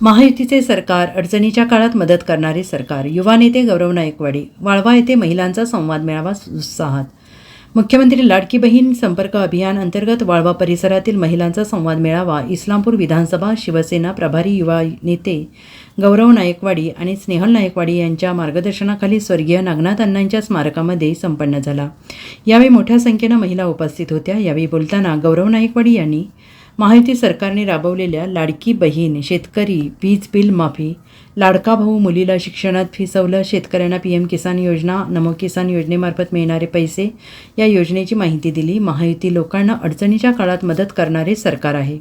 महायुतीचे सरकार अडचणीच्या काळात मदत करणारे सरकार युवा नेते गौरव नायकवाडी वाळवा येथे महिलांचा संवाद मेळावा उत्साहात. मुख्यमंत्री लाडकी बहीण संपर्क अभियान अंतर्गत वाळवा परिसरातील महिलांचा संवाद मेळावा इस्लामपूर विधानसभा शिवसेना प्रभारी युवा नेते गौरव नायकवाडी आणि स्नेहल नायकवाडी यांच्या मार्गदर्शनाखाली स्वर्गीय नागनाथ अण्णांच्या स्मारकामध्ये संपन्न झाला. यावेळी मोठ्या संख्येनं महिला उपस्थित होत्या. यावेळी बोलताना गौरव नायकवाडी यांनी माहिती सरकारने राबवलेल्या लाडकी बहीण शेतकरी वीज बिल माफी लाडका भाऊ मुलीला शिक्षणात फी सवलत शेतकऱ्यांना पी एम किसान योजना नमो किसान योजनेमार्फत मिळणारे पैसे या योजनेची माहिती दिली. महायुती लोकांना अडचणीच्या काळात मदत करणारे सरकार आहे.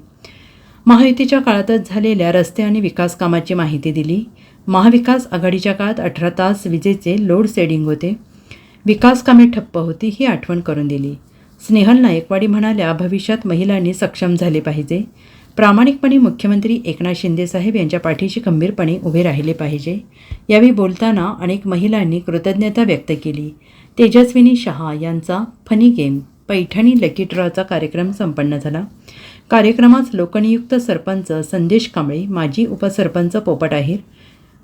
महायुतीच्या काळातच झालेल्या रस्ते आणि विकास कामाची माहिती दिली. महाविकास आघाडीच्या काळात अठरा तास विजेचे लोड सेडिंग होते. विकास कामे ठप्प होती ही आठवण करून दिली. स्नेहल नायकवाडी म्हणाल्या भविष्यात महिलांनी सक्षम झाले पाहिजे. प्रामाणिकपणे मुख्यमंत्री एकनाथ शिंदेसाहेब यांच्या पाठीशी खंबीरपणे उभे राहिले पाहिजे. यावेळी बोलताना अनेक महिलांनी कृतज्ञता व्यक्त केली. तेजस्विनी शहा यांचा फनी गेम पैठणी लकी ड्रॉचा कार्यक्रम संपन्न झाला. कार्यक्रमात लोकनियुक्त सरपंच संदेश कांबळे माजी उपसरपंच पोपट आहेर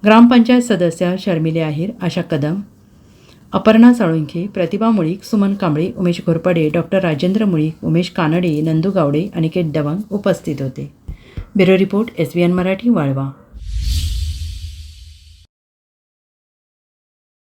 ग्रामपंचायत सदस्या शर्मिले आहेर आशा कदम अपर्णा साळुंखे प्रतिभा मुळीक सुमन कांबळे उमेश घोरपडे डॉक्टर राजेंद्र मुळीक उमेश कानडे नंदू गावडे अनिकेत दवंग उपस्थित होते. Bureau report S B N Marathi Walwa.